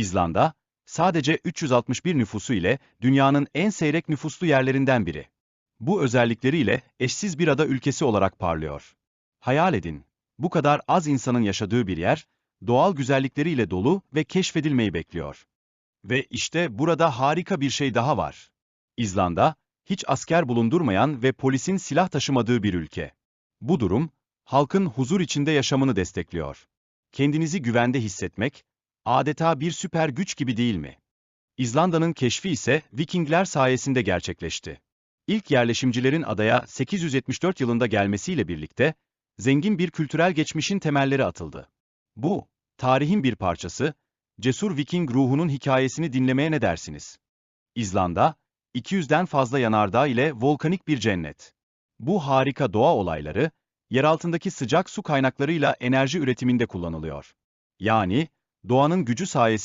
İzlanda, sadece 361 nüfusu ile dünyanın en seyrek nüfuslu yerlerinden biri. Bu özellikleriyle eşsiz bir ada ülkesi olarak parlıyor. Hayal edin, bu kadar az insanın yaşadığı bir yer, doğal güzellikleriyle dolu ve keşfedilmeyi bekliyor. Ve işte burada harika bir şey daha var. İzlanda, hiç asker bulundurmayan ve polisin silah taşımadığı bir ülke. Bu durum, halkın huzur içinde yaşamını destekliyor. Kendinizi güvende hissetmek, adeta bir süper güç gibi değil mi? İzlanda'nın keşfi ise Vikingler sayesinde gerçekleşti. İlk yerleşimcilerin adaya 874 yılında gelmesiyle birlikte, zengin bir kültürel geçmişin temelleri atıldı. Bu, tarihin bir parçası, cesur Viking ruhunun hikayesini dinlemeye ne dersiniz? İzlanda, 200'den fazla yanardağ ile volkanik bir cennet. Bu harika doğa olayları, yeraltındaki sıcak su kaynaklarıyla enerji üretiminde kullanılıyor. Yani, doğanın gücü sayesinde